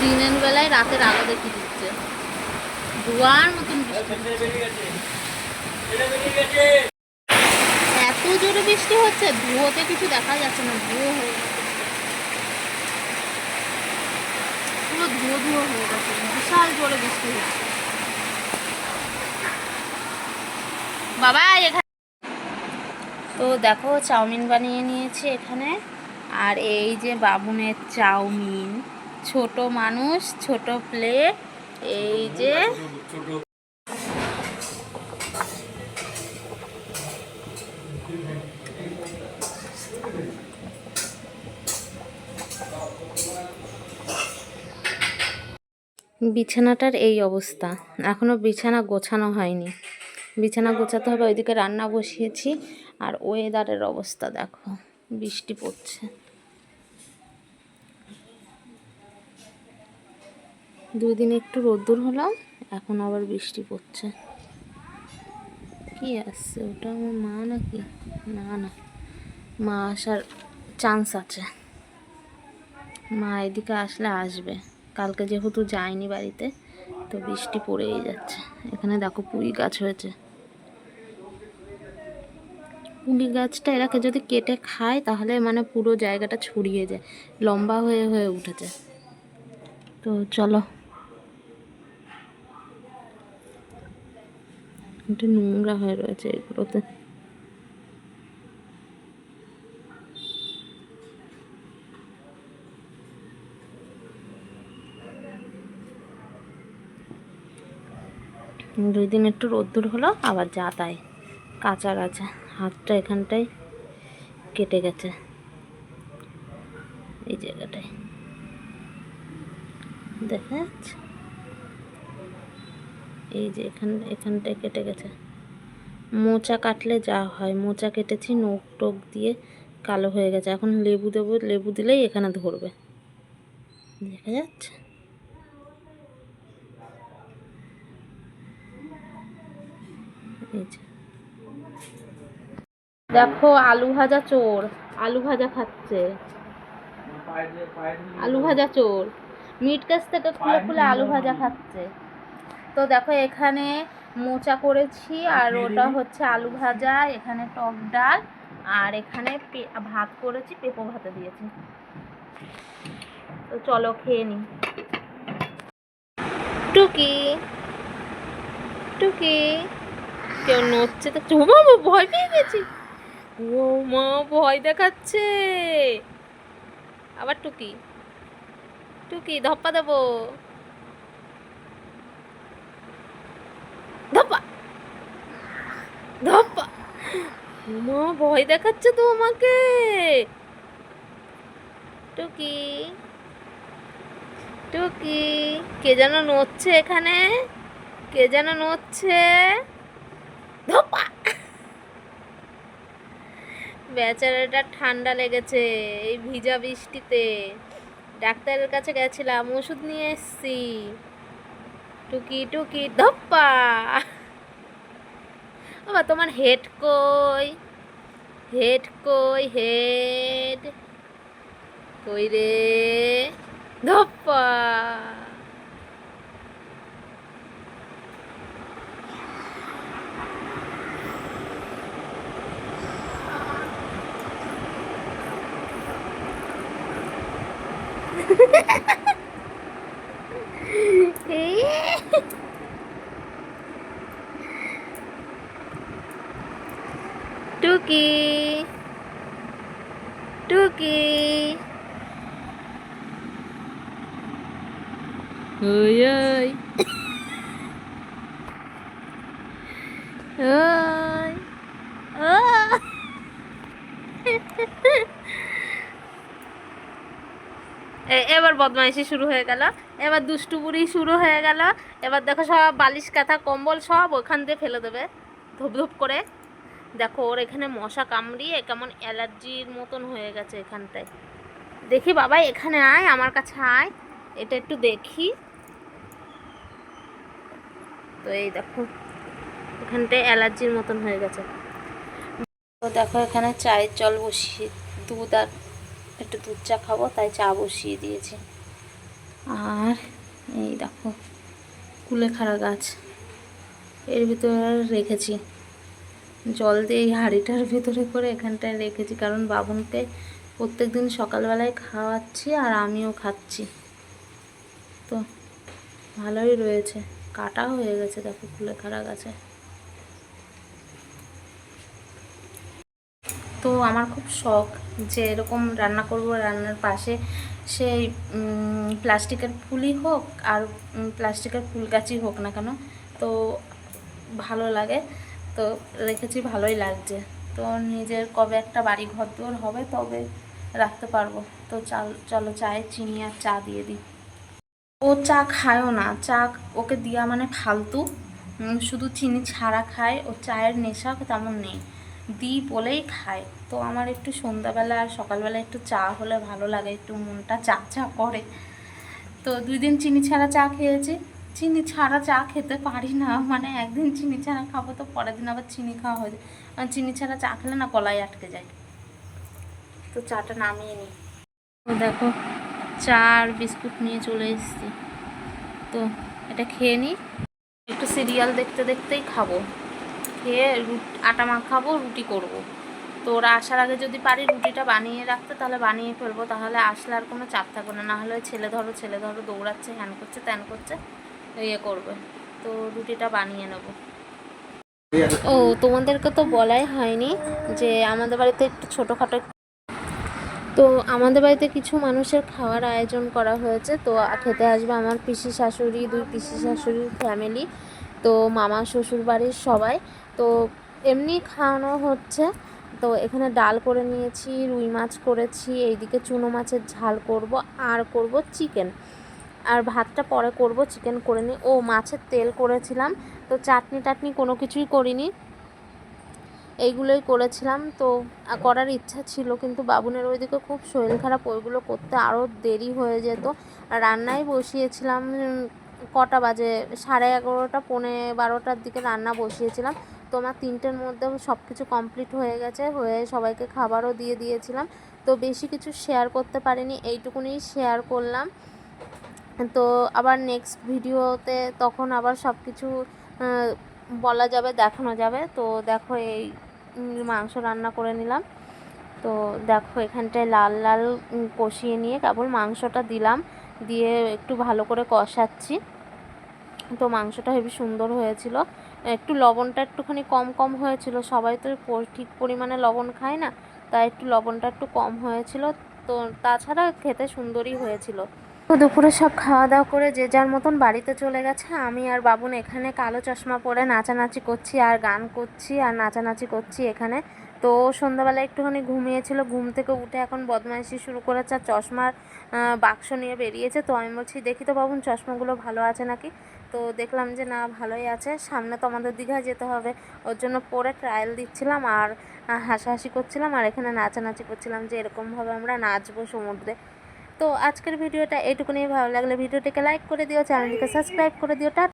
দিনের বেলায় রাতের আলো দেখিয়ে দিচ্ছে। দুয়ার মতন এত জোরে বৃষ্টি হচ্ছে, ধুয়োতে কিছু দেখা যাচ্ছে না। ধুয়ো হয়ে পুরো ধুয়ো ধুয়ো হয়ে গেছে। বিশাল জোরে বৃষ্টি হচ্ছে। বাবা, এখানে তো দেখো, চাউমিন বানিয়ে নিয়েছি এখানে। আর এই যে বাবুনের চাউমিন। ছোট মানুষ, ছোট প্লেট এই যে বিছানাটার এই অবস্থা। এখনও বিছানা গোছানো হয়নি। বিছানা গোছাতে হবে, ওইদিকে রান্না বসিয়েছি, আর ওয়েদারের অবস্থা দেখো, বৃষ্টি পড়ছে। দুই দিন একটু রোদ্দুর হলো এখন আবার বৃষ্টি পড়ছে। কি আসছে ওটা আমার মা নাকি? না না। মা আসার চান্স আছে। মা এদিকে আসলে আসবে। কালকে যেহেতু যায়নি বাড়িতে, তো বৃষ্টি পড়েই যাচ্ছে। এখানে দেখো পুঁই গাছ হয়েছে। পুঁই গাছটা এরাকে যদি কেটে খায়, তাহলে মানে পুরো জায়গাটা ছড়িয়ে যায়, লম্বা হয়ে হয়ে উঠেছে। তো চলো। একটু নোংরা হয়ে রয়েছে এগুলোতে। দুই দিন একটু রোদ্দুর হলো, আবার যা তাই। কাঁচা গাছে হাতটা এখানটায় কেটে গেছে। এই জায়গাটায়। দেখা যাচ্ছে? এই যে এখান, এখানটায় কেটে গেছে। মোচা কাটলে যা হয়, মোচা কেটেছি, নোক টোক দিয়ে কালো হয়ে গেছে। এখন লেবু দেবো, লেবু দিলেই এখানে ধরবে। দেখা যাচ্ছে। দেখো, আলু ভাজা চোর। আলু ভাজা খাচ্ছে। আলু ভাজা চোর। মিট কাছ থেকে খুলে খুলে আলু ভাজা খাচ্ছে। তো দেখো এখানে মোচা করেছি আর ওটা হচ্ছে আলু ভাজা এখানে টক ডাল আর এখানে ভাত করেছি পেঁপো ভাতে দিয়েছি। তো চলো খেয়ে নি। টুকি টুকি কেউ নড়ছে তো বাবা ভয় পেয়ে গেছি। ও মা ভয় দেখাচ্ছে। আবার টুকি টুকি ধপ্পা দেবো ধপ্পা ধপ্পা। মা, ভয় দেখাচ্ছে তো আমাকে। টুকি। টুকি, কে যেন নড়ছে এখানে? কে যেন নড়ছে? ধপ্পা। বেচারাটা ঠান্ডা লেগেছে এই ভিজা বৃষ্টিতে। ডাক্তারের কাছে গেছিলাম, ওষুধ নিয়ে এসছি। টুকি টুকি, ধপ্পা। বাবা তোমার হেড কই? হেড কই হেড কই রে? ধপ্পা! টুকি টুকি। ওই এবার বদমাইশি শুরু হয়ে গেল। এবার দুষ্টুপুরি শুরু হয়ে গেল। এবার দেখো সব বালিশ কাঁথা কম্বল সব ওখান দিয়ে ফেলে দেবে। ধুপ ধুপ করে। দেখো, ওর এখানে মশা কামড়িয়ে কেমন অ্যালার্জির মতন হয়ে গেছে এখানটায়। দেখি বাবা, এখানে আয়, আমার কাছে আয়। এটা একটু দেখি। তো এই দেখো, এখানটায় অ্যালার্জির মতন হয়ে গেছে। দেখো, এখানে চায়ের জল বসিয়ে, দুধ আর একটু দুধ চা খাব, তাই চা বসিয়ে দিয়েছি। আর এই দেখো, কুলেখাড়া গাছ। এর ভিতরে রেখেছি। জল দিয়ে এই হাঁড়িটার ভিতরে করে এখানটায় রেখেছি। কারণ বাবুনকে প্রত্যেক দিন সকালবেলায় খাওয়াচ্ছি আর আমিও খাচ্ছি। তো ভালোই রয়েছে। কাটা হয়ে গেছে, দেখো কুলেখাড়া গাছে। তো আমার খুব শখ যে এরকম রান্না করব রান্নার পাশে সেই প্লাস্টিকের ফুলই হোক আর প্লাস্টিকের ফুল গাছই হোক না কেন, তো ভালো লাগে। তো রেখেছি, ভালোই লাগছে। তো নিজের কবে একটা বাড়ি ঘর দুয়ার হবে তবে রাখতে পারব। তো চাল, চলো চায়ে চিনি আর চা দিয়ে দিই। ও চা খায়ও না, চা ওকে দেওয়া মানে ফালতু। শুধু চিনি ছাড়া খায়, ও চায়ের নেশা তেমন নেই। দিই বলেই খায়। তো আমার একটু সন্ধ্যাবেলা আর সকালবেলা একটু চা হলে ভালো লাগে, একটু মনটা চা চা করে। তো দুই দিন চিনি ছাড়া চা খেয়েছি। চিনি ছাড়া চা খেতে পারি না। মানে একদিন চিনি ছাড়া খাব তো পরের দিন আবার চিনি খাওয়া হয়ে যায়। চিনি ছাড়া চা খেলে না গলায় আটকে যায়। তো চাটা নামিয়ে নিই। দেখো, চা আর বিস্কুট নিয়ে চলে এসেছি। তো এটা খেয়ে নিই। একটু সিরিয়াল দেখতে দেখতেই খাব। খেয়ে রুট, আটা মাখাবো, রুটি করব। তো ওরা আসার আগে যদি পারি রুটিটা বানিয়ে রাখতে, তাহলে বানিয়ে ফেলব। তাহলে আসলে আর কোনো চাপ থাকবে না। ওই ছেলে ধরো ছেলে ধরো, দৌড়াচ্ছে, হ্যান করছে, ত্যান করছে। ইয়ে করবে। তো রুটিটা বানিয়ে নেব। ও, তোমাদেরকে তো বলাই হয়নি যে আমাদের বাড়িতে একটু ছোটোখাটো তো আমাদের বাড়িতে কিছু মানুষের খাওয়ার আয়োজন করা হয়েছে। তো খেতে আসবে আমার পিসি শাশুড়ি, দুই পিসি শাশুড়ির ফ্যামিলি তো মামা শ্বশুর বাড়ির সবাই। তো এমনি খাওয়ানো হচ্ছে। তো এখানে ডাল করে নিয়েছি, রুই মাছ করেছি, এইদিকে চুনো মাছের ঝাল করব, আর করব চিকেন। আর ভাতটা পরে করব চিকেন করে নিই ও, মাছের তেল করেছিলাম, তো চাটনি টাটনি কোনো কিছুই করিনি। এইগুলোই করেছিলাম, তো করার ইচ্ছা ছিল, কিন্তু বাবুনের ওইদিকে খুব শরীর খারাপ, ওইগুলো করতে আরও দেরি হয়ে যেত। রান্নাই বসিয়েছিলাম কটা বাজে, সাড়ে এগারোটা, পৌনে বারোটার দিকে রান্না বসিয়েছিলাম। তো আমার তিনটের মধ্যে সব কিছু কমপ্লিট হয়ে গেছে, হয়ে সবাইকে খাবারও দিয়ে দিয়েছিলাম। তো বেশি কিছু শেয়ার করতে পারিনি এইটুকুনি শেয়ার করলাম। তো আবার নেক্সট ভিডিওতে তখন আবার সব কিছু বলা যাবে, দেখানো যাবে। তো দেখো এই মাংস রান্না করে নিলাম। তো দেখো এখানটায় লাল লাল কষিয়ে নিয়ে কেবল মাংসটা দিলাম। দিয়ে একটু ভালো করে কষাচ্ছি। তো মাংসটা হেবি সুন্দর হয়েছিল। একটু লবণটা একটুখানি কম কম হয়েছিল। সবাই তো ঠিক পরিমাণে লবণ খায় না। তাই একটু লবণটা একটু কম হয়েছিল। তো তাছাড়া খেতে সুন্দরই হয়েছিল। তো দুপুরে সব খাওয়া দাওয়া করে যে যার মতন বাড়িতে চলে গেছে, আমি আর বাবুন এখানে কালো চশমা পরে নাচানাচি করছি আর গান করছি আর নাচানাচি করছি এখানে। তো সন্ধ্যাবেলা একটুখানি ঘুমিয়েছিল, ঘুম থেকে উঠে এখন বদমাইশি শুরু করেছে আর চশমার বাক্স নিয়ে বেরিয়েছে। তো আমি বলছি, দেখি তো বাবুন, চশমাগুলো ভালো আছে নাকি? তো দেখলাম যে না, ভালোই আছে। সামনে তো আমাদের দীঘায় যেতে হবে। ওর জন্য পরে ট্রায়াল দিচ্ছিলাম আর হাসাহাসি করছিলাম আর এখানে নাচানাচি করছিলাম যে এরকমভাবে আমরা নাচবো সমুদ্রে। তো আজকের ভিডিওটা এইটুকুনি ভালো লাগলে ভিডিওটিকে লাইক করে দিও, চ্যানেলটিকে সাবস্ক্রাইব করে দিও। টা